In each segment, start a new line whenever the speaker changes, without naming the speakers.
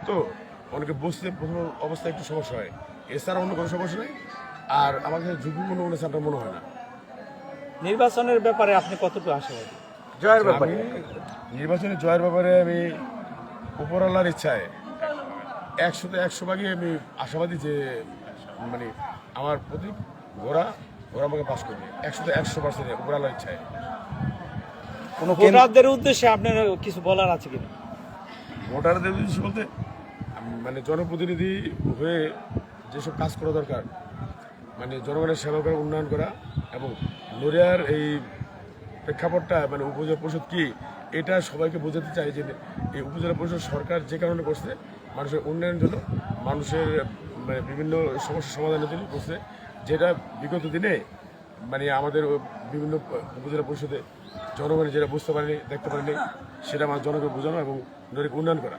তো অনেকে বসতে প্রথম অবস্থায় একটু সমস্যা হয়। এছাড়া অন্য কোনো সমস্যা নেই? আর আমার কাছে ঝুঁকিপূর্ণ মনে সেন্টার মনে হয় না।
নির্বাচনের ব্যাপারে আপনি কতটুকু আশাবাদী?
জয়ের ব্যাপারে।
নির্বাচনে জয়ের ব্যাপারে আমি উপরওয়ালার ইচ্ছায় একশোতে একশো ভাগই আমি আশাবাদী যে মানে আমার প্রতি ঘোড়া ঘোড়া আমাকে পাস করবে। একশোতে একশো পার্সেন্ট উপরওয়ালার ইচ্ছায়।
কোনো
ভোটারদের উদ্দেশ্যে আপনার কিছু বলার আছে কিনা?
ভোটারদের বলতে মানে জনপ্রতিনিধি হয়ে যেসব কাজ করা দরকার মানে জনগণের সেবা করা উন্নয়ন করা এবং নড়িয়ার এই প্রেক্ষাপটটা মানে উপজেলা পরিষদ কি, এটা সবাইকে বোঝাতে চাই যে এই উপজেলা পরিষদ সরকার যে কারণে করছে, মানুষের উন্নয়নের জন্য, মানুষের মানে বিভিন্ন সমস্যার সমাধানের জন্য করছে, যেটা বিগত দিনে মানে আমাদের বিভিন্ন উপজেলা পরিষদে জনগণের যেটা বুঝতে পারেনি দেখতে পারেনি সেটা আমার জনগণকে বোঝানো এবং নদীকে উন্নয়ন করা।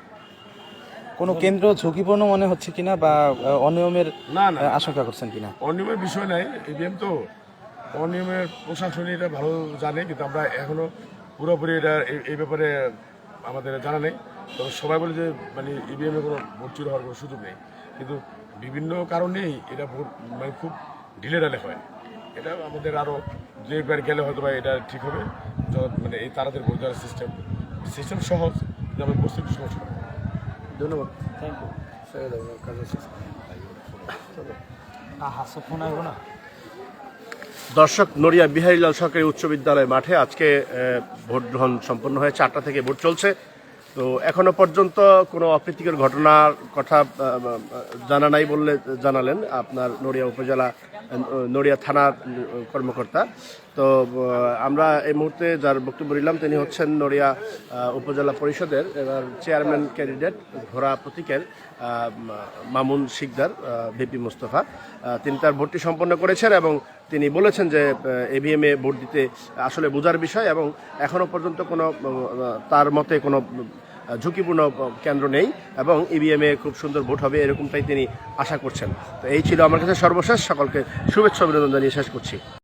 কোনো কেন্দ্র ঝুঁকিপূর্ণ মনে হচ্ছে কিনা বা অনিয়মের
না না।
আশঙ্কা করছেন কিনা?
অনিয়মের বিষয় নাই ইভিএম তো। অনিয়মের প্রশাসন এটা ভালো জানে কিন্তু আমরা এখনও পুরোপুরি এটা এই- এই ব্যাপারে আমাদের জানা নেই। তবে সবাই বলে যে মানে ইভিএম এ কোনো ভোট চুরি হওয়ার কোনো সুযোগ নেই। কিন্তু বিভিন্ন কারণেই এটা ভোট মানে খুব ঢিলে ঢালে হয়। এটা আমাদের আরও দু একবার গেলে হয়তো বা এটা ঠিক হবে। মানে এই তারাদের দেওয়ার সিস্টেম সিস্টেম সহজ বুঝতে একটু সমস্যা
ধন্যবাদ।
থ্যাংক ইউ
দর্শক নড়িয়া বিহারীলাল সরকারি উচ্চ বিদ্যালয় মাঠে আজকে ভোট গ্রহণ সম্পন্ন হয়ে চারটা থেকে ভোট চলছে। তো এখনও পর্যন্ত কোনো অপ্রীতিকর ঘটনার কথা জানা নাই বললে জানালেন আপনার নড়িয়া উপজেলা, নড়িয়া থানার কর্মকর্তা। তো আমরা এই মুহূর্তে যার বক্তব্য নিলাম তিনি হচ্ছেন নড়িয়া উপজেলা পরিষদের এবার চেয়ারম্যান ক্যান্ডিডেট ঘোড়া প্রতীকের মামুন শিকদার ভিপি মুস্তফা। তিনি তার ভোটটি সম্পন্ন করেছেন এবং তিনি বলেছেন যে এভিএম ভোট দিতে আসলে বোঝার বিষয় এবং এখনও পর্যন্ত কোনো তার মতে কোনো ঝুঁকিপূর্ণ কেন্দ্র নেই এবং ইভিএম এ খুব সুন্দর ভোট হবে এরকমটাই তিনি আশা করছেন। তো এই ছিল আমার কাছে সর্বশেষ। সকলকে শুভেচ্ছা অভিনন্দন জানিয়ে শেষ করছি।